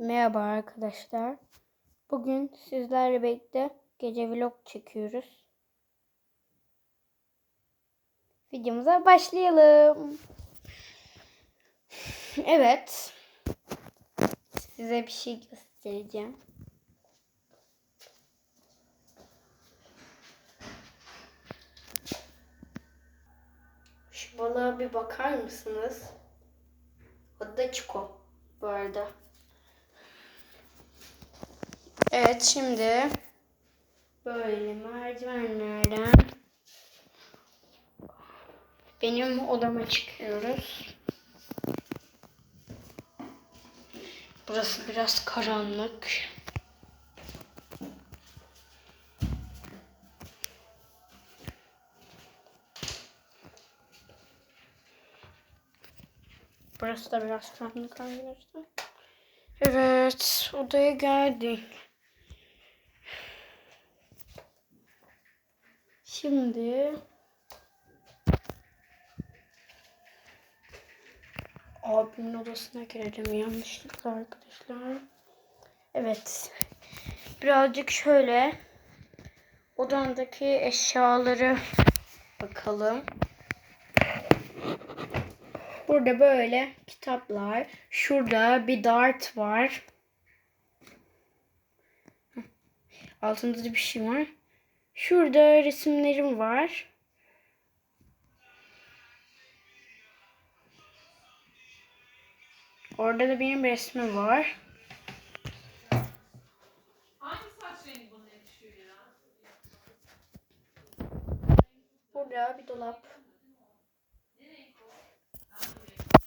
Merhaba arkadaşlar. Bugün sizlerle birlikte gece vlog çekiyoruz. Videomuza başlayalım. Evet. Size bir şey göstereceğim. Şu balığa bir bakar mısınız? Adı da Çiko bu arada. Evet şimdi böyle merdivenlerden benim odama çıkıyoruz. Burası biraz karanlık. Burası da biraz karanlık arkadaşlar. Evet, odaya geldik. Şimdi abimin odasına girelim yanlışlıkla arkadaşlar. Evet. Birazcık şöyle odamdaki eşyaları bakalım. Burada böyle kitaplar. Şurada bir dart var. Altında da bir şey var. Şurada resimlerim var. Orada da benim resmim var. Hangi saç rengi bana yakışıyor ya? Burada bir dolap.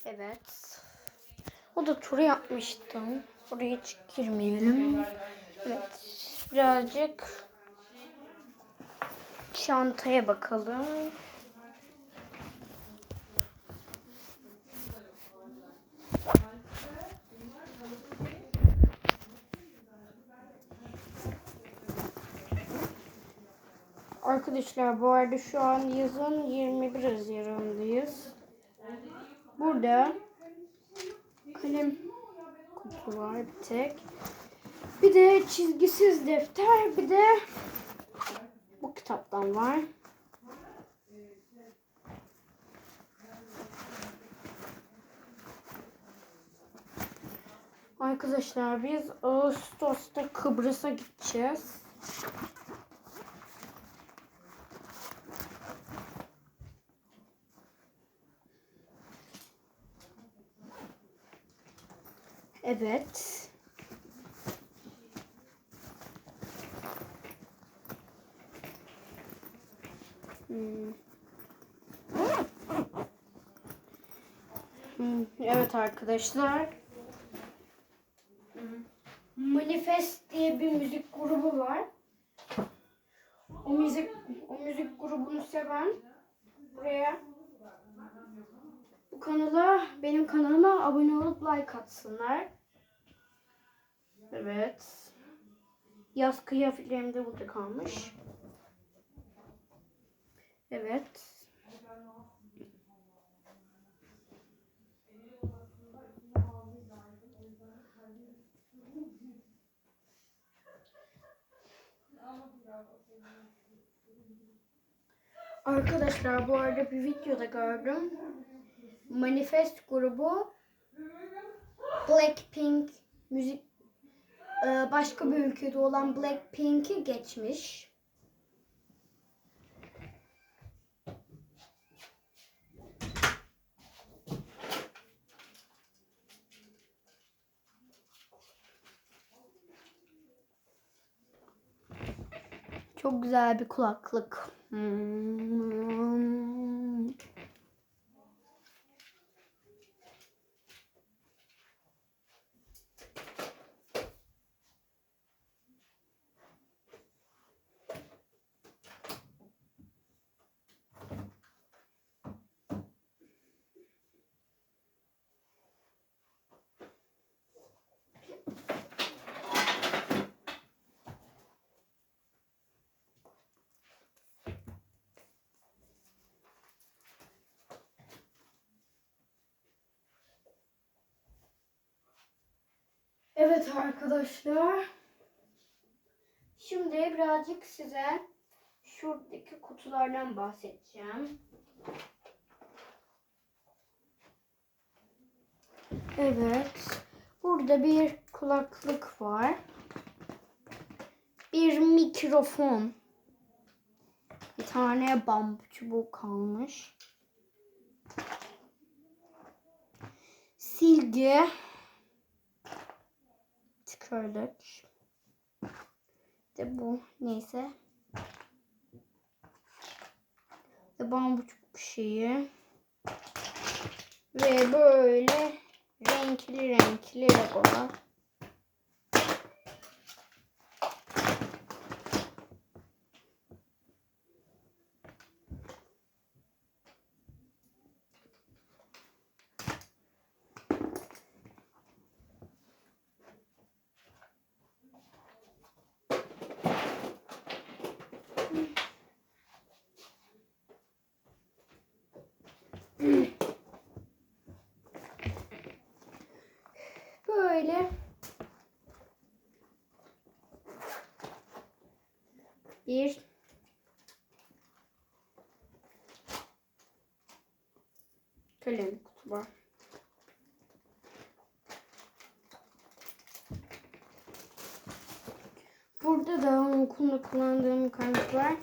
Evet. O da turu yapmıştım. Oraya hiç girmeyelim. Evet. Birazcık çantaya bakalım. Arkadaşlar bu arada şu an yazın 21 Haziran'dayız. Burada kalem kutu var bir tek. Bir de çizgisiz defter bir de kitaptan var. Arkadaşlar biz Ağustos'ta Kıbrıs'a gideceğiz. Evet. Hmm. Hmm, Evet arkadaşlar. Manifest diye bir müzik grubu var. O müzik o müzik grubunu seven buraya bu kanala benim kanalıma abone olup like atsınlar. Evet. Yaz kıyafetlerim de burada kalmış. Evet. Arkadaşlar bu arada bir videoda gördüm. Manifest grubu Blackpink müzik e, başka bir ülkede olan Blackpink'i geçmiş. Çok güzel bir kulaklık. Hmm. Evet arkadaşlar. Şimdi birazcık size şuradaki kutulardan bahsedeceğim. Evet. Burada bir kulaklık var. Bir mikrofon. Bir tane bambu çubuğu kalmış. Silgi. Tıkırdık. De bu neyse. De bambu çubuk şeyi. Ve böyle renkli renkli legolar. Böyle bir kalem kutu var. Burada da okulda kullandığım kalem var.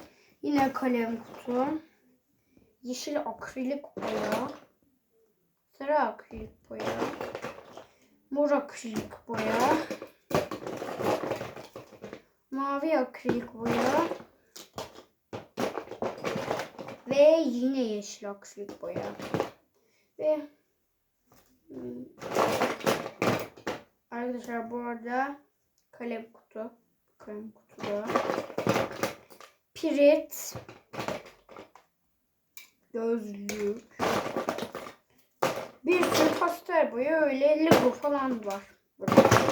Yine kalem kutu. Yeşil akrilik boya. Sarı akrilik boya. Mor akrilik boya. Mavi akrilik boya. Ve yine yeşil akrilik boya. Ve hmm, arkadaşlar bu arada kalem kutu. Kalem kutuda. Pirit. Gözlük. Bir sürü pastel boya öyle Lego falan var burada.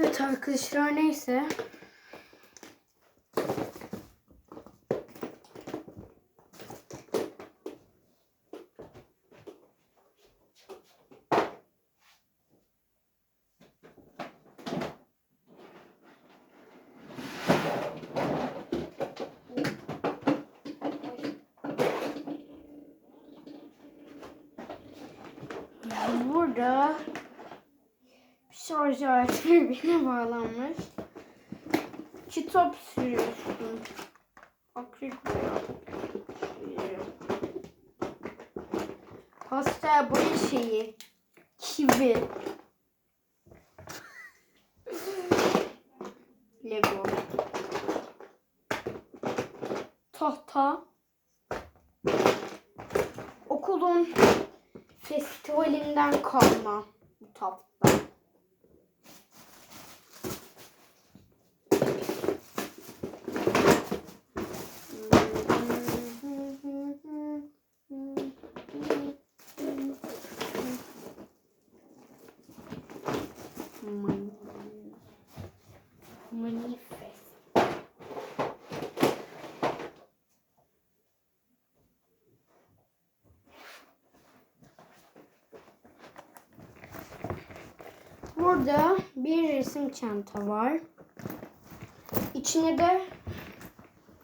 Evet arkadaşlar neyse. Burada şarj aleti birbirine bağlanmış. Kitap sürüyorsun. Akrilik. Pastel boya şeyi. Kivi. Lego. Tahta. Okulun festivalinden kalma bu tahta. Manifest. Burada bir resim çanta var. İçine de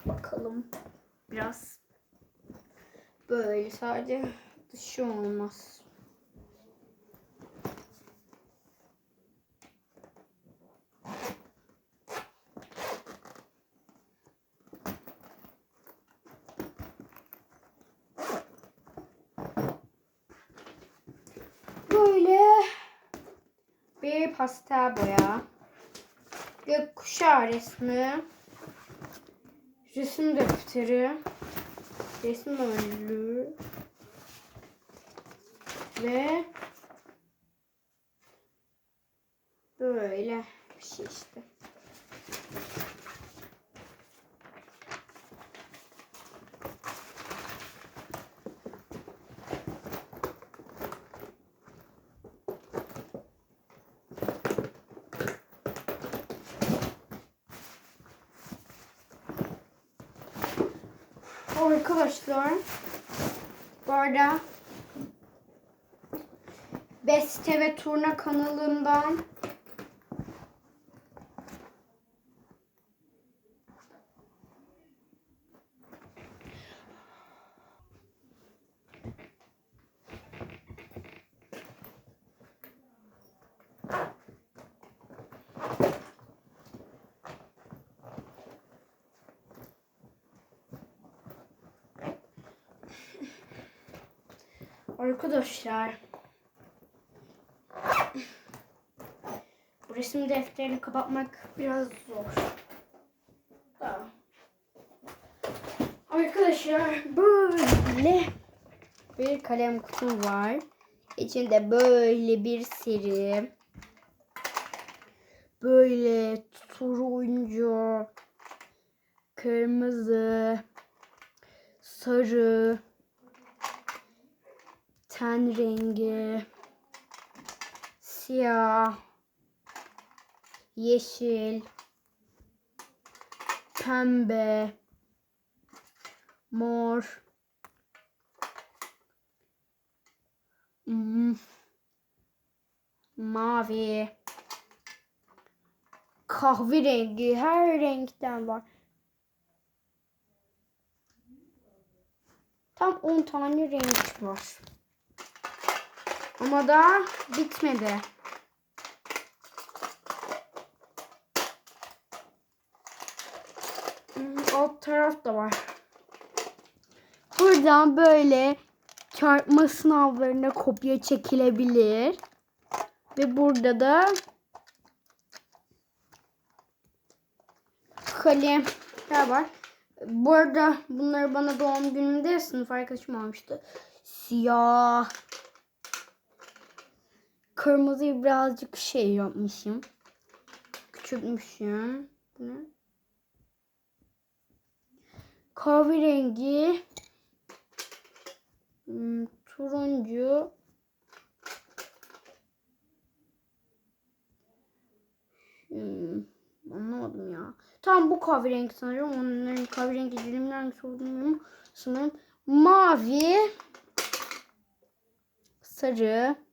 bakalım biraz böyle sadece dışı olmaz. Böyle bir pastel boya. gökkuşağı resmi, resim defteri, resim önlüğü ve böyle bir şey işte. Arkadaşlar. Bu arada Beste ve Turna kanalından Arkadaşlar bu resim defterini kapatmak biraz zor. Da. Arkadaşlar böyle bir kalem kutum var. İçinde böyle bir seri. Böyle turuncu, kırmızı, sarı, ten rengi, siyah, yeşil, pembe, mor, hmm, mavi, kahverengi her renkten var. Tam 10 tane renk var. Ama daha bitmedi. Hmm, Alt taraf da var. Buradan böyle çarpma sınavlarına kopya çekilebilir. Ve burada da kalemler var. Bu arada bunları bana doğum günümde sınıf arkadaşım almıştı. Siyah, Kırmızıyı birazcık şey yapmışım. Küçültmüşüm. Bu ne? Kahverengi. Hmm, turuncu. Hmm, anlamadım ya. Tam bu kahverengi sanırım. Onların kahverengi dilimlerini sorduğum sanırım. Mavi. Sarı.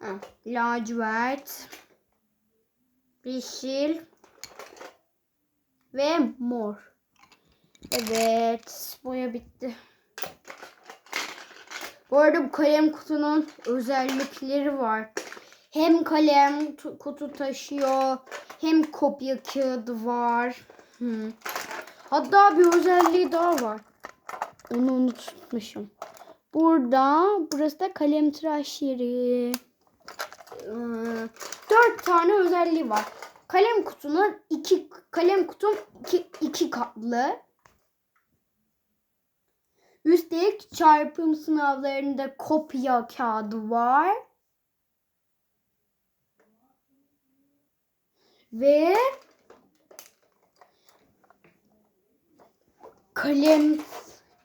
Ha, lacivert, yeşil ve mor. Evet, boya bitti. Bu arada bu kalem kutunun özellikleri var. Hem kalem tu- kutu taşıyor, hem kopya kağıdı var. Hı. Hatta bir özelliği daha var. Onu unutmuşum. Burada, burası da kalem tıraş. Ee, Dört tane özelliği var. Kalem kutunun iki kalem kutum iki, iki katlı. Üstelik çarpım sınavlarında kopya kağıdı var. Ve kalem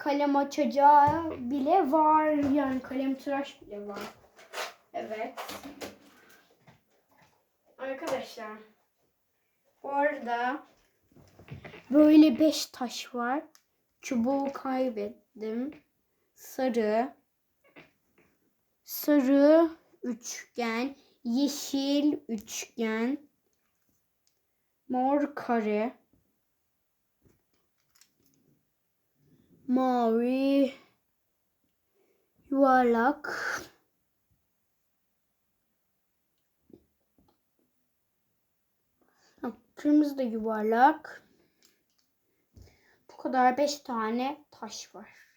kalem açacağı bile var. Yani kalem tıraş bile var. Evet. Arkadaşlar. Bu arada böyle beş taş var. Çubuğu kaybettim. Sarı. Sarı üçgen. Yeşil üçgen. Mor kare. Mavi. Yuvarlak. Kırmızı da yuvarlak. Bu kadar beş tane taş var.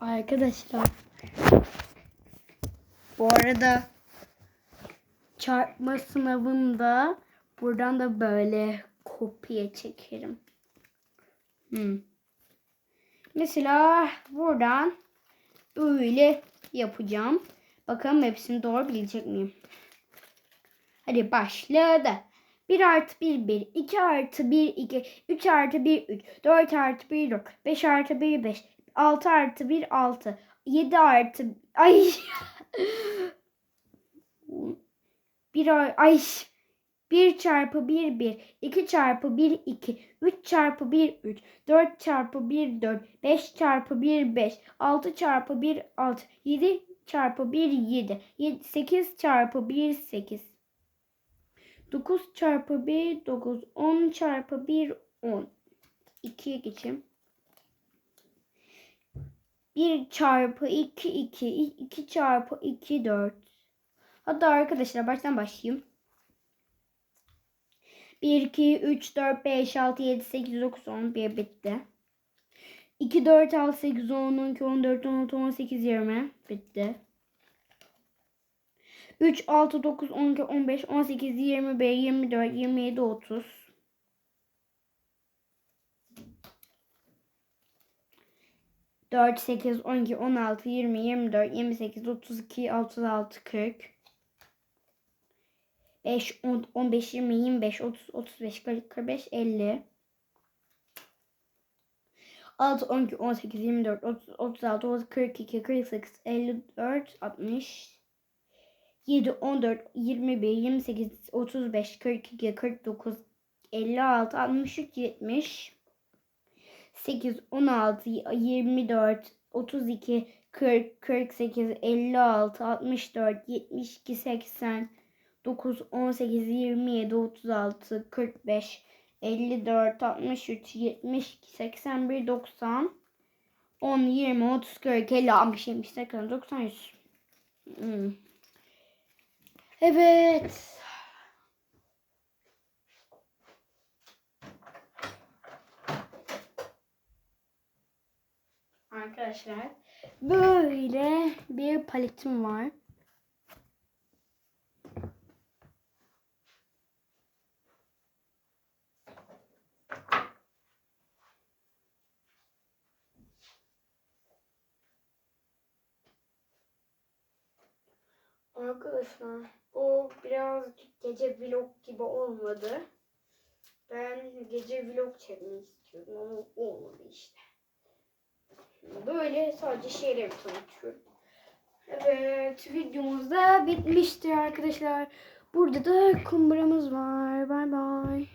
Arkadaşlar. Bu arada çarpma sınavında buradan da böyle kopya çekerim. Hmm. Mesela buradan böyle yapacağım. Bakalım hepsini doğru bilecek miyim? Hadi başladı. 1 artı 1 1, 2 artı 1 2, 3 artı 1 3, 4 artı 1 4, 5 artı 1 5, 6 artı 1 6, 7 artı ay 1 ay 1 çarpı 1 1, 2 çarpı 1 2, 3 çarpı 1 3, 4 çarpı 1 4, 5 çarpı 1 5, 6 çarpı 1 6, 7 çarpı 1 7, 7 8 çarpı 1 8. 9 çarpı 1 9, 10 çarpı 1 10. 2'ye geçeyim. 1 çarpı 2 2, 2 çarpı 2 4. Hatta arkadaşlar baştan başlayayım. 1, 2, 3, 4, 5, 6, 7, 8, 9, 10. Bir bitti. 2, 4, 6, 8, 10, 12, 14, 16, 18, 20. Bitti. 3, 6, 9, 12, 15, 18, 21, 24, 27, 30. 4, 8, 12, 16, 20, 24, 28, 32, 36, 40. 5, 10, 15, 20, 25, 30, 35, 40, 45, 50. 6, 12, 18, 24, 30, 36, 42, 48, 54, 63, 54, 68, 21, 28, 35, 42, 49, 56, 63, 70. 8, 16, 24, 32, 40, 48, 56, 64, 72, 80, 9, 18, 27, 36, 45, 54, 63, 72, 81, 90, 10, 20, 30, 40, 50, 60, 70, 80, 90, 100. Hmm. Evet. Arkadaşlar böyle bir paletim var. Arkadaşlar bu birazcık gece vlog gibi olmadı. Ben gece vlog çekmek istiyordum ama olmadı işte. Böyle sadece şeyleri tanıtıyorum. Evet videomuz da bitmiştir arkadaşlar. Burada da kumbaramız var. Bay bay.